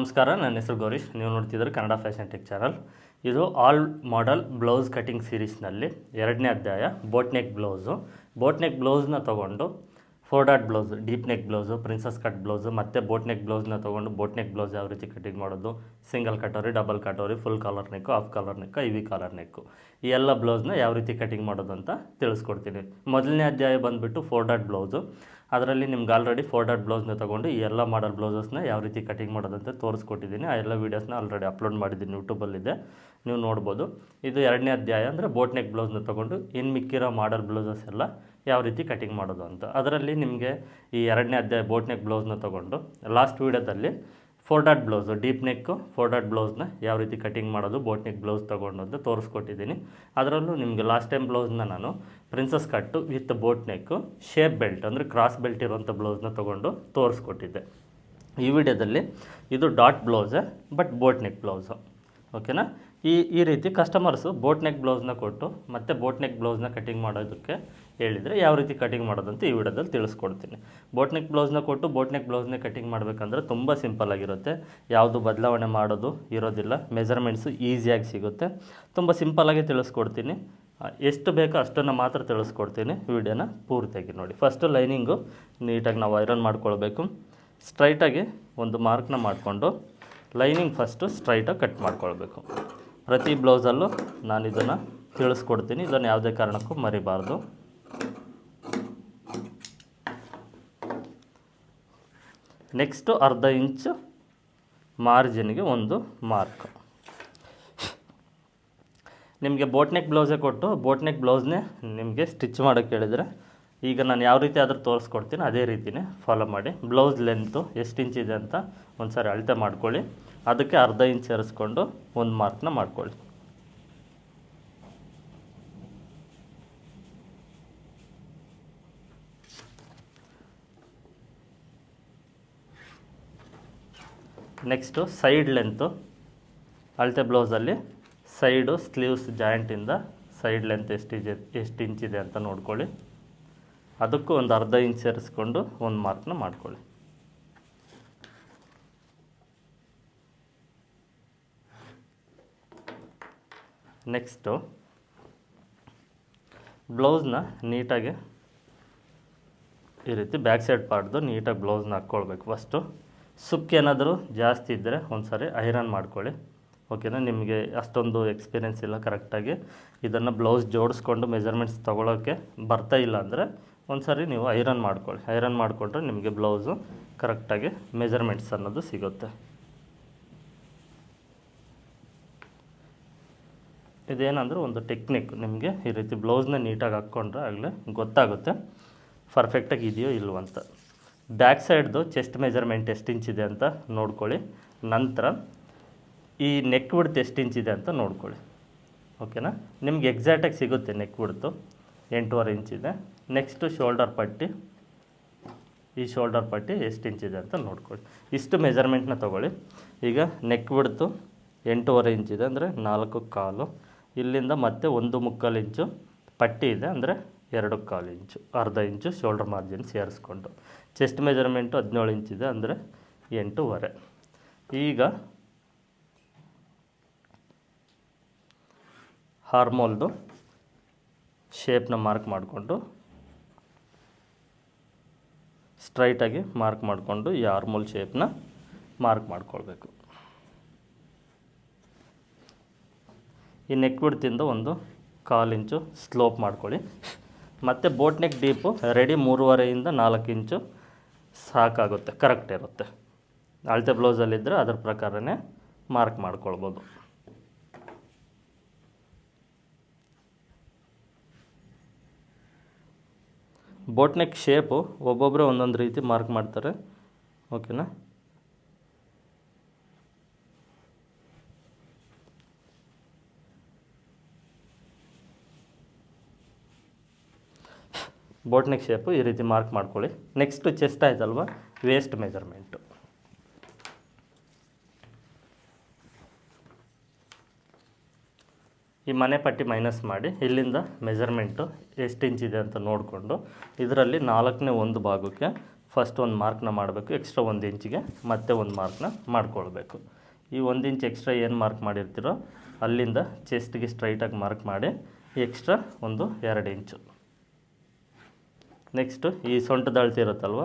ನಮಸ್ಕಾರ, ನನ್ನ ಹೆಸರು ಗೌರೀಶ್. ನೀವು ನೋಡ್ತಿದ್ರೆ ಕನ್ನಡ ಫ್ಯಾಷನ್ ಟೆಕ್ ಚಾನಲ್. ಇದು ಆಲ್ ಮಾಡೆಲ್ ಬ್ಲೌಸ್ ಕಟಿಂಗ್ ಸೀರೀಸ್ನಲ್ಲಿ ಎರಡನೇ ಅಧ್ಯಾಯ boat neck blouse boat neck ಬ್ಲೌಸ್ನ ತೊಗೊಂಡು four dot blouse deep neck blouse princess cut blouse ಮತ್ತು ಬೋಟ್ ನೆಕ್ ಬ್ಲೌಸ್ನ ತೊಗೊಂಡು ಬೋಟ್ ನೆಕ್ ಬ್ಲೌಸ್ ಯಾವ ರೀತಿ ಕಟಿಂಗ್ ಮಾಡೋದು? Single katori double katori full collar neck half collar neck EV collar neck ಈ ಎಲ್ಲ ಬ್ಲೌಸ್ನ ಯಾವ ರೀತಿ ಕಟಿಂಗ್ ಮಾಡೋದು ಅಂತ ತಿಳಿಸ್ಕೊಡ್ತೀನಿ. ಮೊದಲನೇ ಅಧ್ಯಾಯ ಬಂದುಬಿಟ್ಟು ಫೋರ್ ಡಾಟ್ ಬ್ಲೌಸು ಅದರಲ್ಲಿ ನಿಮ್ಗೆ ಆಲ್ರೆಡಿ ಫೋರ್ ಡಾಟ್ ಬ್ಲೌಸ್ನ ತೊಗೊಂಡು ಈ ಎಲ್ಲ ಮಾಡಲ್ ಬ್ಲೌಸಸ್ನ ಯಾವ ರೀತಿ ಕಟಿಂಗ್ ಮಾಡೋದಂತ ತೋರಿಸ್ಕೊಟ್ಟಿದ್ದೀನಿ. ಆ ಎಲ್ಲ ವೀಡಿಯೋಸ್ನ ಆಲ್ರೆಡಿ ಅಪ್ಲೋಡ್ ಮಾಡಿದ್ದೀನಿ ಯೂಟ್ಯೂಬಲ್ಲಿದೆ ನೀವು ನೋಡ್ಬೋದು. ಇದು ಎರಡನೇ ಅಧ್ಯಾಯ ಅಂದರೆ ಬೋಟ್ ನೆಕ್ ಬ್ಲೌಸ್ನ ತೊಗೊಂಡು ಇನ್ನು ಮಿಕ್ಕಿರೋ ಮಾಡಲ್ ಬ್ಲೌಸಸ್ ಎಲ್ಲ ಯಾವ ರೀತಿ ಕಟಿಂಗ್ ಮಾಡೋದು ಅಂತ. ಅದರಲ್ಲಿ ನಿಮಗೆ ಈ ಎರಡನೇ ಅಧ್ಯಾಯ ಬೋಟ್ ನೆಕ್ ಬ್ಲೌಸ್ನ ತೊಗೊಂಡು ಲಾಸ್ಟ್ ವೀಡಿಯೋದಲ್ಲಿ four dot blouse deep neck four dot ಬ್ಲೌಸ್ನ ಯಾವ ರೀತಿ ಕಟಿಂಗ್ ಮಾಡೋದು ಬೋಟ್ ನೆಕ್ ಬ್ಲೌಸ್ ತೊಗೊಂಡು ಅಂತ ತೋರಿಸ್ಕೊಟ್ಟಿದ್ದೀನಿ. ಅದರಲ್ಲೂ ನಿಮಗೆ ಲಾಸ್ಟ್ ಟೈಮ್ ಬ್ಲೌಸ್ನ ನಾನು princess cut with boat neck shape belt ಅಂದರೆ ಕ್ರಾಸ್ ಬೆಲ್ಟ್ ಇರುವಂಥ ಬ್ಲೌಸ್ನ ತೊಗೊಂಡು ತೋರಿಸ್ಕೊಟ್ಟಿದ್ದೆ. ಈ ವಿಡಿಯೋದಲ್ಲಿ ಇದು ಡಾಟ್ ಬ್ಲೌಸೇ ಬಟ್ ಬೋಟ್ ನೆಕ್ ಬ್ಲೌಸು ಓಕೆನಾ ಈ ಈ ರೀತಿ ಕಸ್ಟಮರ್ಸು ಬೋಟ್ ನೆಕ್ ಬ್ಲೌಸ್ನ ಕೊಟ್ಟು ಮತ್ತು ಬೋಟ್ ನೆಕ್ ಬ್ಲೌಸ್ನ ಕಟಿಂಗ್ ಮಾಡೋದಕ್ಕೆ ಹೇಳಿದರೆ ಯಾವ ರೀತಿ ಕಟಿಂಗ್ ಮಾಡೋದಂತ ಈ ವಿಡಿಯೋದಲ್ಲಿ ತಿಳಿಸ್ಕೊಡ್ತೀನಿ. ಬೋಟ್ನೆಕ್ ಬ್ಲೌಸ್ನ ಕೊಟ್ಟು ಬೋಟ್ನೆಕ್ ಬ್ಲೌಸ್ನ ಕಟಿಂಗ್ ಮಾಡಬೇಕಂದ್ರೆ ತುಂಬ ಸಿಂಪಲ್ ಆಗಿರುತ್ತೆ. ಯಾವುದು ಬದಲಾವಣೆ ಮಾಡೋದು ಇರೋದಿಲ್ಲ. ಮೆಜರ್ಮೆಂಟ್ಸು ಈಸಿಯಾಗಿ ಸಿಗುತ್ತೆ. ತುಂಬ ಸಿಂಪಲ್ಲಾಗಿ ತಿಳಿಸ್ಕೊಡ್ತೀನಿ. ಎಷ್ಟು ಬೇಕೋ ಅಷ್ಟನ್ನು ಮಾತ್ರ ತಿಳಿಸ್ಕೊಡ್ತೀನಿ. ವಿಡಿಯೋನ ಪೂರ್ತಿಯಾಗಿ ನೋಡಿ. ಫಸ್ಟು ಲೈನಿಂಗು ನೀಟಾಗಿ ನಾವು ಐರನ್ ಮಾಡ್ಕೊಳ್ಬೇಕು. ಸ್ಟ್ರೈಟಾಗಿ ಒಂದು ಮಾರ್ಕ್ನ ಮಾಡಿಕೊಂಡು ಲೈನಿಂಗ್ ಫಸ್ಟು ಸ್ಟ್ರೈಟಾಗಿ ಕಟ್ ಮಾಡ್ಕೊಳ್ಬೇಕು. ಪ್ರತಿ ಬ್ಲೌಸಲ್ಲೂ ನಾನು ಇದನ್ನು ತಿಳಿಸ್ಕೊಡ್ತೀನಿ. ಇದನ್ನು ಯಾವುದೇ ಕಾರಣಕ್ಕೂ ಮರಿಬಾರ್ದು. ನೆಕ್ಸ್ಟು ಅರ್ಧ ಇಂಚು ಮಾರ್ಜಿನ್ಗೆ ಒಂದು ಮಾರ್ಕ್ ನಿಮಗೆ ಬೋಟ್ನೆಕ್ ಬ್ಲೌಸೇ ಕೊಟ್ಟು ಬೋಟ್ನೆಕ್ ಬ್ಲೌಸ್ನೇ ನಿಮಗೆ ಸ್ಟಿಚ್ ಮಾಡೋಕ್ಕೆ ಹೇಳಿದರೆ, ಈಗ ನಾನು ಯಾವ ರೀತಿ ಆದರೂ ತೋರಿಸ್ಕೊಡ್ತೀನಿ, ಅದೇ ರೀತಿಯೇ ಫಾಲೋ ಮಾಡಿ. ಬ್ಲೌಸ್ ಲೆಂತು ಎಷ್ಟು ಇಂಚ್ ಇದೆ ಅಂತ ಒಂದು ಸಾರಿ ಅಳತೆ ಮಾಡ್ಕೊಳ್ಳಿ. ಅದಕ್ಕೆ ಅರ್ಧ ಇಂಚ್ ಸೇರಿಸ್ಕೊಂಡು ಒಂದು ಮಾರ್ಕ್ನ ಮಾಡ್ಕೊಳ್ಳಿ. ನೆಕ್ಸ್ಟು ಸೈಡ್ ಲೆಂತು ಅಳತೆ ಬ್ಲೌಸಲ್ಲಿ ಸೈಡು ಸ್ಲೀವ್ಸ್ ಜಾಯಿಂಟಿಂದ ಸೈಡ್ ಲೆಂತ್ ಎಷ್ಟಿದೆ ಎಷ್ಟು ಇಂಚಿದೆ ಅಂತ ನೋಡ್ಕೊಳ್ಳಿ. ಅದಕ್ಕೂ ಒಂದು ಅರ್ಧ ಇಂಚ್ ಸೇರಿಸ್ಕೊಂಡು ಒಂದು ಮಾರ್ಕ್ನ ಮಾಡ್ಕೊಳ್ಳಿ. ನೆಕ್ಸ್ಟು ಬ್ಲೌಸ್ನ ನೀಟಾಗಿ ಈ ರೀತಿ ಬ್ಯಾಕ್ ಸೈಡ್ ಪಾರ್ಟ್ದು ನೀಟಾಗಿ ಬ್ಲೌಸ್ನ ಹಾಕ್ಕೊಳ್ಬೇಕು. ಫಸ್ಟು ಸುಕ್ ಏನಾದರೂ ಜಾಸ್ತಿ ಇದ್ದರೆ ಒಂದು ಸಾರಿ ಐರನ್ ಮಾಡ್ಕೊಳ್ಳಿ. ಓಕೆನಾ? ನಿಮಗೆ ಅಷ್ಟೊಂದು ಎಕ್ಸ್ಪೀರಿಯೆನ್ಸ್ ಇಲ್ಲ ಕರೆಕ್ಟಾಗಿ. ಇದನ್ನು ಬ್ಲೌಸ್ ಜೋಡಿಸ್ಕೊಂಡು ಮೆಜರ್ಮೆಂಟ್ಸ್ ತೊಗೊಳೋಕ್ಕೆ ಬರ್ತಾ ಇಲ್ಲ ಅಂದರೆ ಒಂದು ಸಾರಿ ನೀವು ಐರನ್ ಮಾಡ್ಕೊಳ್ಳಿ. ಐರನ್ ಮಾಡಿಕೊಂಡ್ರೆ ನಿಮಗೆ ಬ್ಲೌಸು ಕರೆಕ್ಟಾಗಿ ಮೆಜರ್ಮೆಂಟ್ಸ್ ಅನ್ನೋದು ಸಿಗುತ್ತೆ. ಇದೇನಂದ್ರೆ ಒಂದು ಟೆಕ್ನಿಕ್. ನಿಮಗೆ ಈ ರೀತಿ ಬ್ಲೌಸ್ನ ನೀಟಾಗಿ ಹಾಕ್ಕೊಂಡ್ರೆ ಆಗಲೇ ಗೊತ್ತಾಗುತ್ತೆ. ಪರ್ಫೆಕ್ಟಾಗಿ ಇದೆಯೋ ಇಲ್ವಂತ ಬ್ಯಾಕ್ ಸೈಡ್ದು ಚೆಸ್ಟ್ ಮೆಜರ್ಮೆಂಟ್ ಎಷ್ಟು ಇಂಚಿದೆ ಅಂತ ನೋಡ್ಕೊಳ್ಳಿ. ನಂತರ ಈ ನೆಕ್ ಬಿಡ್ತು ಎಷ್ಟು ಇಂಚಿದೆ ಅಂತ ನೋಡ್ಕೊಳ್ಳಿ. ಓಕೆನಾ ನಿಮ್ಗೆ ಎಕ್ಸಾಕ್ಟಾಗಿ ಸಿಗುತ್ತೆ ನೆಕ್ ಬಿಡ್ತು ಎಂಟೂವರೆ ಇಂಚಿದೆ ನೆಕ್ಸ್ಟು ಶೋಲ್ಡರ್ ಪಟ್ಟಿ. ಈ ಶೋಲ್ಡರ್ ಪಟ್ಟಿ ಎಷ್ಟು ಇಂಚಿದೆ ಅಂತ ನೋಡ್ಕೊಳ್ಳಿ. ಇಷ್ಟು ಮೆಜರ್ಮೆಂಟ್ನ ತೊಗೊಳ್ಳಿ. ಈಗ ನೆಕ್ ಬಿಡ್ತು ಎಂಟೂವರೆ ಇಂಚಿದೆ ಅಂದರೆ ನಾಲ್ಕು ಕಾಲು. ಇಲ್ಲಿಂದ ಮತ್ತೆ ಒಂದು ಮುಕ್ಕಾಲು ಇಂಚು ಪಟ್ಟಿ ಇದೆ ಅಂದರೆ ಎರಡು ಕಾಲು ಇಂಚು, ಅರ್ಧ ಇಂಚು ಶೋಲ್ಡ್ರ್ ಮಾರ್ಜಿನ್ ಸೇರಿಸ್ಕೊಂಡು. ಚೆಸ್ಟ್ ಮೆಜರ್ಮೆಂಟು ಹದಿನೇಳು ಇಂಚಿದೆ ಅಂದರೆ ಎಂಟೂವರೆ ಈಗ ಹಾರ್ಮೋಲ್ದು ಶೇಪ್ನ ಮಾರ್ಕ್ ಮಾಡಿಕೊಂಡು ಸ್ಟ್ರೈಟಾಗಿ ಮಾರ್ಕ್ ಮಾಡಿಕೊಂಡು ಈ ಹಾರ್ಮೋಲ್ ಶೇಪ್ನ ಮಾರ್ಕ್ ಮಾಡಿಕೊಳ್ಬೇಕು. ಈ ನೆಕ್ ಬಿಡ್ತಿಂದ ಒಂದು ಕಾಲು ಇಂಚು ಸ್ಲೋಪ್ ಮಾಡ್ಕೊಳ್ಳಿ. ಮತ್ತು ಬೋಟ್ನೆಕ್ ಡೀಪು ರೆಡಿ ಮೂರುವರೆಯಿಂದ ನಾಲ್ಕು ಇಂಚು ಸಾಕಾಗುತ್ತೆ, ಕರೆಕ್ಟ್ ಇರುತ್ತೆ. ಅಳತೆ ಬ್ಲೌಸಲ್ಲಿದ್ದರೆ ಅದ್ರ ಪ್ರಕಾರನೇ ಮಾರ್ಕ್ ಮಾಡ್ಕೊಳ್ಬೋದು. ಬೋಟ್ನೆಕ್ ಶೇಪು ಒಬ್ಬೊಬ್ಬರೇ ಒಂದೊಂದು ರೀತಿ ಮಾರ್ಕ್ ಮಾಡ್ತಾರೆ, ಓಕೆನಾ? ಬೋಟ್ ನೆಕ್ ಶೇಪು ಈ ರೀತಿ ಮಾರ್ಕ್ ಮಾಡ್ಕೊಳ್ಳಿ. ನೆಕ್ಸ್ಟ್ ಚೆಸ್ಟ್ ಆಯ್ತಲ್ವ? ವೇಸ್ಟ್ ಮೆಜರ್ಮೆಂಟು ಈ ಮನೆ ಪಟ್ಟಿ ಮೈನಸ್ ಮಾಡಿ ಇಲ್ಲಿಂದ ಮೆಜರ್ಮೆಂಟು ಎಷ್ಟು ಇಂಚಿದೆ ಅಂತ ನೋಡಿಕೊಂಡು ಇದರಲ್ಲಿ ನಾಲ್ಕನೇ ಒಂದು ಭಾಗಕ್ಕೆ ಫಸ್ಟ್ ಒಂದು ಮಾರ್ಕ್ನ ಮಾಡಬೇಕು ಎಕ್ಸ್ಟ್ರಾ ಒಂದು ಇಂಚಿಗೆ ಮತ್ತೆ ಒಂದು ಮಾರ್ಕ್ನ ಮಾಡ್ಕೊಳ್ಬೇಕು. ಈ ಒಂದು ಇಂಚ್ ಎಕ್ಸ್ಟ್ರಾ ಏನು ಮಾರ್ಕ್ ಮಾಡಿರ್ತೀರೋ ಅಲ್ಲಿಂದ ಚೆಸ್ಟ್ಗೆ ಸ್ಟ್ರೈಟಾಗಿ ಮಾರ್ಕ್ ಮಾಡಿ ಎಕ್ಸ್ಟ್ರಾ ಒಂದು ಎರಡು ಇಂಚು ನೆಕ್ಸ್ಟು ಈ ಸೊಂಟದ ಅಳತೆ ಇರುತ್ತಲ್ವ?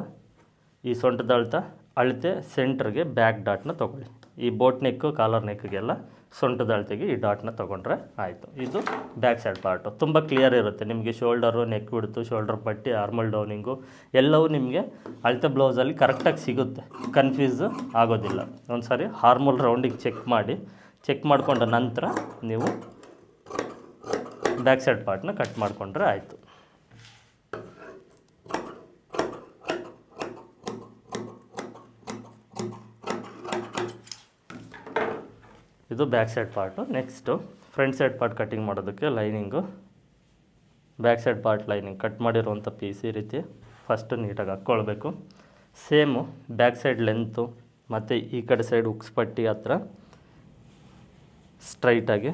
ಈ ಸೊಂಟದ ಅಳ್ತ ಅಳತೆ ಸೆಂಟ್ರಿಗೆ ಬ್ಯಾಕ್ ಡಾಟ್ನ ತೊಗೊಳ್ಳಿ. ಈ ಬೋಟ್ ನೆಕ್ಕು ಕಾಲರ್ ನೆಕ್ಗೆಲ್ಲ ಸೊಂಟದ ಅಳತೆಗೆ ಈ ಡಾಟ್ನ ತೊಗೊಂಡ್ರೆ ಆಯಿತು. ಇದು ಬ್ಯಾಕ್ ಸೈಡ್ ಪಾರ್ಟು ತುಂಬ ಕ್ಲಿಯರ್ ಇರುತ್ತೆ. ನಿಮಗೆ ಶೋಲ್ಡರು ನೆಕ್ ಬಿಡ್ತು ಶೋಲ್ಡರ್ ಪಟ್ಟಿ ಆರ್ಮಲ್ ಡೌನಿಂಗು ಎಲ್ಲವೂ ನಿಮಗೆ ಅಳತೆ ಬ್ಲೌಸಲ್ಲಿ ಕರೆಕ್ಟಾಗಿ ಸಿಗುತ್ತೆ. ಕನ್ಫ್ಯೂಸ್ ಆಗೋದಿಲ್ಲ. ಒಂದು ಸಾರಿ ಹಾರ್ಮೋಲ್ ರೌಂಡಿಗೆ ಚೆಕ್ ಮಾಡಿ. ಚೆಕ್ ಮಾಡಿಕೊಂಡ ನಂತರ ನೀವು ಬ್ಯಾಕ್ ಸೈಡ್ ಪಾರ್ಟ್ನ ಕಟ್ ಮಾಡಿಕೊಂಡ್ರೆ ಆಯಿತು. ಇದು back side part next front side part cutting ಮಾಡೋದಕ್ಕೆ lining back side part lining cut ಮಾಡಿರುವಂಥ ಪೀಸ್ ಈ ರೀತಿ ಫಸ್ಟು ನೀಟಾಗಿ ಹಾಕ್ಕೊಳ್ಬೇಕು. ಸೇಮು ಬ್ಯಾಕ್ ಸೈಡ್ ಲೆಂತು ಮತ್ತು ಈ ಕಡೆ ಸೈಡ್ ಉಕ್ಸ್ಪಟ್ಟಿ ಹತ್ರ ಸ್ಟ್ರೈಟಾಗಿ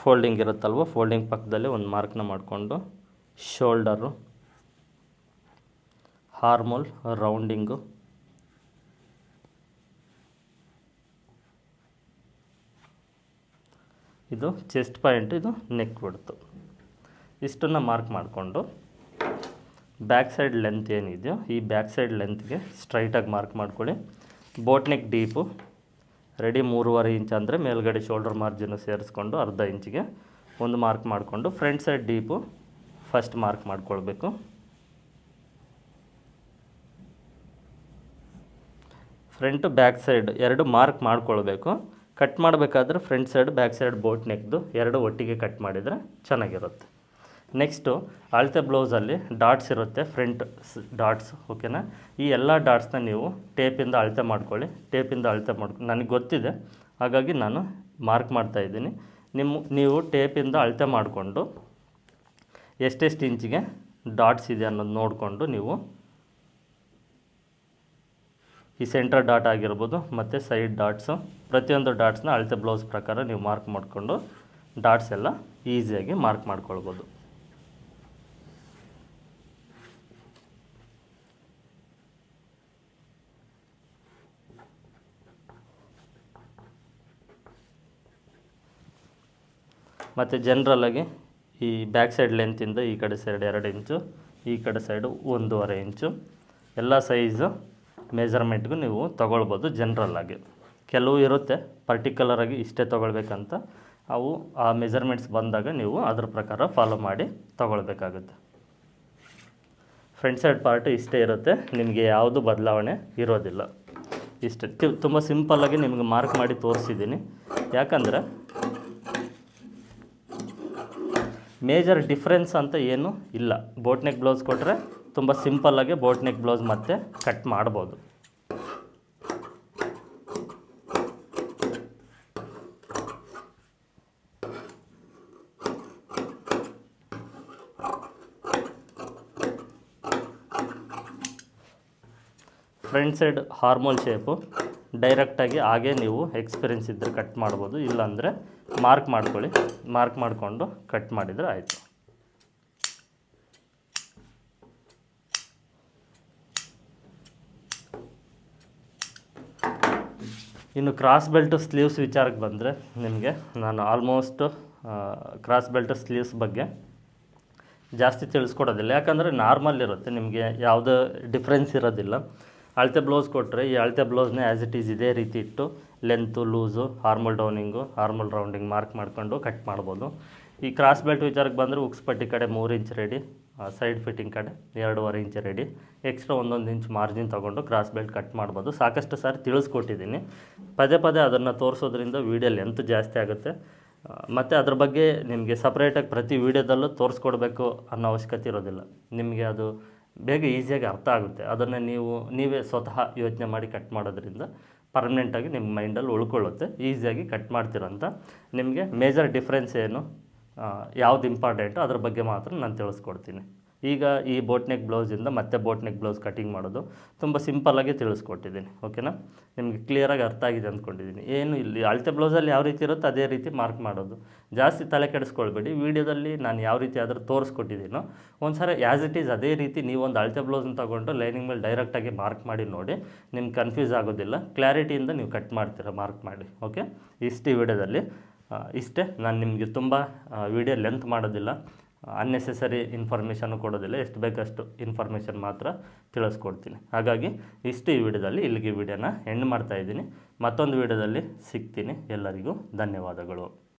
ಫೋಲ್ಡಿಂಗ್ ಇರುತ್ತಲ್ವ? ಫೋಲ್ಡಿಂಗ್ ಪಕ್ಕದಲ್ಲಿ ಒಂದು ಮಾರ್ಕ್ನ ಮಾಡಿಕೊಂಡು ಶೋಲ್ಡರು ಹಾರ್ಮೋಲ್ ರೌಂಡಿಂಗು ಇದು ಚೆಸ್ಟ್ ಪಾಯಿಂಟು ಇದು ನೆಕ್ ಬಿಡ್ತು ಇಷ್ಟನ್ನು ಮಾರ್ಕ್ ಮಾಡಿಕೊಂಡು ಬ್ಯಾಕ್ ಸೈಡ್ ಲೆಂತ್ ಏನಿದೆಯೋ ಈ ಬ್ಯಾಕ್ ಸೈಡ್ ಲೆಂತ್ಗೆ ಸ್ಟ್ರೈಟಾಗಿ ಮಾರ್ಕ್ ಮಾಡ್ಕೊಳ್ಳಿ. ಬೋಟ್ ನೆಕ್ ಡೀಪು ರೆಡಿ ಮೂರುವರೆ ಇಂಚ್ ಅಂದರೆ ಮೇಲ್ಗಡೆ ಶೋಲ್ಡರ್ ಮಾರ್ಜಿನ್ ಸೇರಿಸ್ಕೊಂಡು ಅರ್ಧ ಇಂಚಿಗೆ ಒಂದು ಮಾರ್ಕ್ ಮಾಡಿಕೊಂಡು front side deep first mark ಮಾಡ್ಕೊಳ್ಬೇಕು. ಫ್ರಂಟು ಬ್ಯಾಕ್ ಸೈಡ್ ಎರಡು ಮಾರ್ಕ್ ಮಾಡ್ಕೊಳ್ಬೇಕು. ಕಟ್ ಮಾಡಬೇಕಾದ್ರೆ front side, back side boat ನೆಕ್ದು ಎರಡು ಒಟ್ಟಿಗೆ ಕಟ್ ಮಾಡಿದರೆ ಚೆನ್ನಾಗಿರುತ್ತೆ. ನೆಕ್ಸ್ಟು ಅಳತೆ ಬ್ಲೌಸಲ್ಲಿ ಡಾಟ್ಸ್ ಇರುತ್ತೆ, ಫ್ರಂಟ್ ಡಾಟ್ಸ್ ಓಕೆನಾ ಈ ಎಲ್ಲ ಡಾಟ್ಸ್ನ ನೀವು ಟೇಪಿಂದ ಅಳತೆ ಮಾಡ್ಕೊಳ್ಳಿ. ಟೇಪಿಂದ ಅಳತೆ ಮಾಡ್ಕೊ, ನನಗೆ ಗೊತ್ತಿದೆ, ಹಾಗಾಗಿ ನಾನು ಮಾರ್ಕ್ ಮಾಡ್ತಾ ಇದ್ದೀನಿ. ನಿಮ್ಮ ನೀವು ಟೇಪಿಂದ ಅಳತೆ ಮಾಡಿಕೊಂಡು ಎಷ್ಟೆಷ್ಟು ಇಂಚಿಗೆ ಡಾಟ್ಸ್ ಇದೆ ಅನ್ನೋದು ನೋಡಿಕೊಂಡು ನೀವು ಈ ಸೆಂಟರ್ ಡಾಟ್ ಆಗಿರ್ಬೋದು, ಮತ್ತು ಸೈಡ್ ಡಾಟ್ಸು, ಪ್ರತಿಯೊಂದು ಡಾಟ್ಸ್ನ ಅಳತೆ ಬ್ಲೌಸ್ ಪ್ರಕಾರ ನೀವು ಮಾರ್ಕ್ ಮಾಡಿಕೊಂಡು ಡಾಟ್ಸ್ ಎಲ್ಲ ಈಸಿಯಾಗಿ ಮಾರ್ಕ್ ಮಾಡ್ಕೊಳ್ಬೋದು. ಮತ್ತು ಜನ್ರಲಾಗಿ ಈ ಬ್ಯಾಕ್ ಸೈಡ್ ಲೆಂತಿಂದ ಈ ಕಡೆ ಸೈಡ್ ಎರಡು ಇಂಚು ಈ ಕಡೆ ಸೈಡು ಒಂದೂವರೆ ಇಂಚು ಎಲ್ಲ ಸೈಜು ಮೆಜರ್ಮೆಂಟ್ಗೂ ನೀವು ತೊಗೊಳ್ಬೋದು ಜನ್ರಲ್ಲಾಗಿ ಕೆಲವು ಇರುತ್ತೆ ಪರ್ಟಿಕ್ಯುಲರಾಗಿ ಇಷ್ಟೇ ತೊಗೊಳ್ಬೇಕಂತ. ಅವು ಆ ಮೆಜರ್ಮೆಂಟ್ಸ್ ಬಂದಾಗ ನೀವು ಅದ್ರ ಪ್ರಕಾರ ಫಾಲೋ ಮಾಡಿ ತೊಗೊಳ್ಬೇಕಾಗುತ್ತೆ. ಫ್ರಂಟ್ ಸೈಡ್ ಪಾರ್ಟ್ ಇಷ್ಟೇ ಇರುತ್ತೆ, ನಿಮಗೆ ಯಾವುದು ಬದಲಾವಣೆ ಇರೋದಿಲ್ಲ. ಇಷ್ಟೇ ತುಂಬ ಸಿಂಪಲ್ಲಾಗಿ ನಿಮಗೆ ಮಾರ್ಕ್ ಮಾಡಿ ತೋರಿಸಿದ್ದೀನಿ. ಯಾಕಂದರೆ ಮೇಜರ್ ಡಿಫ್ರೆನ್ಸ್ ಅಂತ ಏನು ಇಲ್ಲ. ಬೋಟ್ನೆಕ್ ಬ್ಲೌಸ್ ಕೊಟ್ಟರೆ ತುಂಬ ಸಿಂಪಲ್ಲಾಗಿ ಬೋಟ್ ನೆಕ್ ಬ್ಲೌಸ್ ಮತ್ತೆ ಕಟ್ ಮಾಡ್ಬೋದು. ಫ್ರಂಟ್ ಸೈಡ್ ಹಾರ್ಮೋಲ್ ಶೇಪು ಡೈರೆಕ್ಟಾಗಿ ಹಾಗೆ ನೀವು ಎಕ್ಸ್ಪೀರಿಯನ್ಸ್ ಇದ್ದರೆ ಕಟ್ ಮಾಡ್ಬೋದು. ಇಲ್ಲಾಂದರೆ ಮಾರ್ಕ್ ಮಾಡ್ಕೊಳ್ಳಿ. ಮಾರ್ಕ್ ಮಾಡಿಕೊಂಡು ಕಟ್ ಮಾಡಿದರೆ ಆಯಿತು. ಇನ್ನು ಕ್ರಾಸ್ ಬೆಲ್ಟ್ ಸ್ಲೀವ್ಸ್ ವಿಚಾರಕ್ಕೆ ಬಂದರೆ ನಿಮಗೆ ನಾನು ಆಲ್ಮೋಸ್ಟ್ ಕ್ರಾಸ್ ಬೆಲ್ಟ್ ಸ್ಲೀವ್ಸ್ ಬಗ್ಗೆ ಜಾಸ್ತಿ ತಿಳಿಸ್ಕೊಡೋದಿಲ್ಲ. ಯಾಕಂದರೆ ನಾರ್ಮಲ್ ಇರುತ್ತೆ, ನಿಮಗೆ ಯಾವುದೇ ಡಿಫ್ರೆನ್ಸ್ ಇರೋದಿಲ್ಲ. ಅಳತೆ ಬ್ಲೌಸ್ ಕೊಟ್ಟರೆ ಈ ಅಳತೆ ಬ್ಲೌಸ್ನೇ ಆ್ಯಸ್ ಇಟ್ ಈಸ್ ಇದೇ ರೀತಿ ಇಟ್ಟು length loose armhole downing armhole rounding mark ಮಾಡ್ಕೊಂಡು ಕಟ್ ಮಾಡ್ಬೋದು. ಈ ಕ್ರಾಸ್ ಬೆಲ್ಟ್ ವಿಚಾರಕ್ಕೆ ಬಂದರೆ ಉಕ್ಸ್ಪಟ್ಟಿ ಕಡೆ ಮೂರು ಇಂಚ್ ರೆಡಿ ಸೈಡ್ ಫಿಟ್ಟಿಂಗ್ ಕಡೆ ಎರಡೂವರೆ ಇಂಚ್ ರೆಡಿ ಎಕ್ಸ್ಟ್ರಾ ಒಂದೊಂದು ಇಂಚ್ ಮಾರ್ಜಿನ್ ತೊಗೊಂಡು ಕ್ರಾಸ್ ಬೆಲ್ಟ್ ಕಟ್ ಮಾಡ್ಬೋದು. ಸಾಕಷ್ಟು ಸಾರಿ ತಿಳಿಸ್ಕೊಟ್ಟಿದ್ದೀನಿ. ಪದೇ ಪದೇ ಅದನ್ನು ತೋರಿಸೋದ್ರಿಂದ ವೀಡಿಯೋ ಲೆಂತ್ ಜಾಸ್ತಿ ಆಗುತ್ತೆ. ಮತ್ತು ಅದ್ರ ಬಗ್ಗೆ ನಿಮಗೆ ಸಪ್ರೇಟಾಗಿ ಪ್ರತಿ ವೀಡಿಯೋದಲ್ಲೂ ತೋರಿಸ್ಕೊಡ್ಬೇಕು ಅನ್ನೋ ಅವಶ್ಯಕತೆ ಇರೋದಿಲ್ಲ. ನಿಮಗೆ ಅದು ಬೇಗ ಈಸಿಯಾಗಿ ಅರ್ಥ ಆಗುತ್ತೆ. ಅದನ್ನು ನೀವು, ನೀವೇ ಸ್ವತಃ ಯೋಚನೆ ಮಾಡಿ ಕಟ್ ಮಾಡೋದ್ರಿಂದ ಪರ್ಮನೆಂಟಾಗಿ ನಿಮ್ಮ ಮೈಂಡಲ್ಲಿ ಉಳ್ಕೊಳ್ಳುತ್ತೆ. ಈಸಿಯಾಗಿ ಕಟ್ ಮಾಡ್ತೀರಂತ. ನಿಮಗೆ ಮೇಜರ್ ಡಿಫ್ರೆನ್ಸ್ ಏನು? ಯಾವ್ದು ಇಂಪಾರ್ಟೆಂಟು ಅದ್ರ ಬಗ್ಗೆ ಮಾತ್ರ ನಾನು ತಿಳಿಸ್ಕೊಡ್ತೀನಿ. ಈಗ ಈ ಬೋಟ್ನೆಕ್ ಬ್ಲೌಸಿಂದ ಮತ್ತೆ ಬೋಟ್ನೆಕ್ ಬ್ಲೌಸ್ ಕಟಿಂಗ್ ಮಾಡೋದು ತುಂಬ ಸಿಂಪಲ್ಲಾಗಿ ತಿಳಿಸ್ಕೊಟ್ಟಿದ್ದೀನಿ ಓಕೆನಾ ನಿಮಗೆ ಕ್ಲಿಯರಾಗಿ ಅರ್ಥ ಆಗಿದೆ ಅಂದ್ಕೊಂಡಿದ್ದೀನಿ ಏನು ಇಲ್ಲಿ ಅಳತೆ ಬ್ಲೌಸಲ್ಲಿ ಯಾವ ರೀತಿ ಇರುತ್ತೋ ಅದೇ ರೀತಿ ಮಾರ್ಕ್ ಮಾಡೋದು. ಜಾಸ್ತಿ ತಲೆ ಕೆಡಿಸ್ಕೊಳ್ಬೇಡಿ, ವೀಡಿಯೋದಲ್ಲಿ ನಾನು ಯಾವ ರೀತಿ ಆದರೂ ತೋರಿಸ್ಕೊಟ್ಟಿದ್ದೀನೋ ಒಂದು ಸಲ ಆ್ಯಸ್ ಇಟ್ ಈಸ್ ಅದೇ ರೀತಿ ನೀವು ಒಂದು ಅಳತೆ ಬ್ಲೌಸ್ನ ತೊಗೊಂಡು ಲೈನಿಂಗ್ ಮೇಲೆ ಡೈರೆಕ್ಟಾಗಿ ಮಾರ್ಕ್ ಮಾಡಿ ನೋಡಿ, ನಿಮ್ಗೆ ಕನ್ಫ್ಯೂಸ್ ಆಗೋದಿಲ್ಲ. ಕ್ಲಾರಿಟಿಯಿಂದ ನೀವು ಕಟ್ ಮಾಡ್ತೀರಾ ಮಾರ್ಕ್ ಮಾಡಿ ಓಕೆ ಇಷ್ಟು ಈ ವಿಡಿಯೋದಲ್ಲಿ. ಇಷ್ಟೇ. ನಾನು ನಿಮಗೆ ತುಂಬ ವಿಡಿಯೋ ಲೆಂತ್ ಮಾಡೋದಿಲ್ಲ. ಅನ್ನೆಸೆಸರಿ ಇನ್ಫಾರ್ಮೇಷನ್ನು ಕೊಡೋದಿಲ್ಲ. ಎಷ್ಟು ಬೇಕಷ್ಟು ಇನ್ಫಾರ್ಮೇಷನ್ ಮಾತ್ರ ತಿಳಿಸ್ಕೊಡ್ತೀನಿ. ಹಾಗಾಗಿ ಇಷ್ಟು ಈ ವಿಡಿಯೋದಲ್ಲಿ. ಇಲ್ಲಿಗೆ ವಿಡಿಯೋನ ಎಂಡ್ ಮಾಡ್ತಾ ಇದ್ದೀನಿ. ಮತ್ತೊಂದು ವಿಡಿಯೋದಲ್ಲಿ ಸಿಗ್ತೀನಿ. ಎಲ್ಲರಿಗೂ ಧನ್ಯವಾದಗಳು.